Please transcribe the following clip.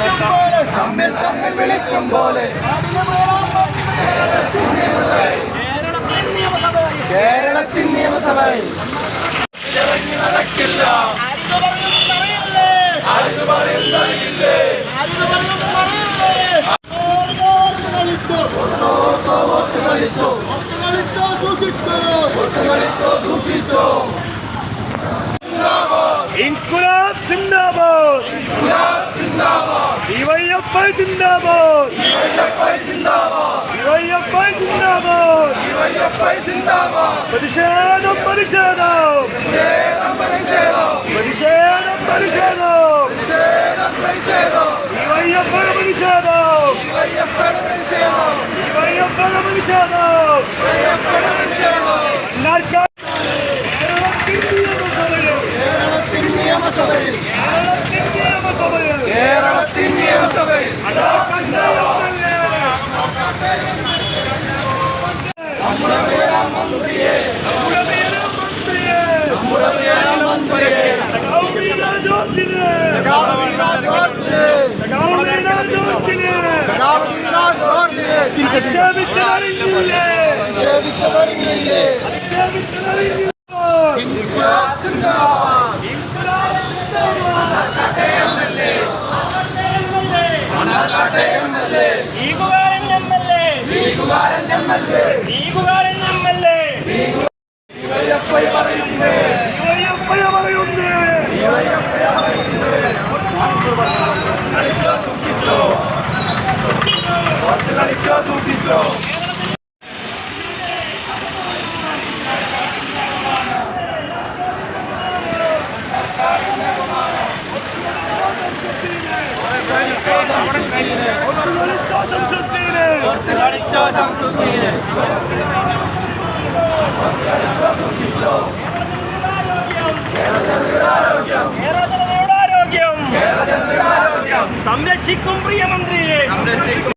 തമ്മിൽ തമ്മിൽ വിളിക്കും പോലെ കേരളത്തിൻ നിയമസഭയിൽ നടക്കില്ല സൂക്ഷിച്ചോ സൂക്ഷിച്ചോ യുവയ്യപ്പ സിന്ദാബാദ്. യുവയ്യപ്പ സിന്ദാബാദ്. പ്രതിഷേധം പ്രതിഷേധം. പ്രതിഷേധം പ്രതിഷേധം. യുവയ്യപ്പ പ്രതിഷേധം. യുവയ്യപ്പ പ്രതിഷേധം. നിയമസഭയിൽ. കേരളത്തിൽ നിയമസഭയിൽ. ക്ഷേമിച്ചതറിഞ്ഞില്ലേ ക്ഷേമിച്ചതറിഞ്ഞില്ലേ ക്ഷേമിച്ചതറിഞ്ഞില്ല ഈ കുമാരൻ എം എൽ എ ഈ Ortenaric Chao Samsudine! सम्यक् शिक्षं प्रियमन्त्रिये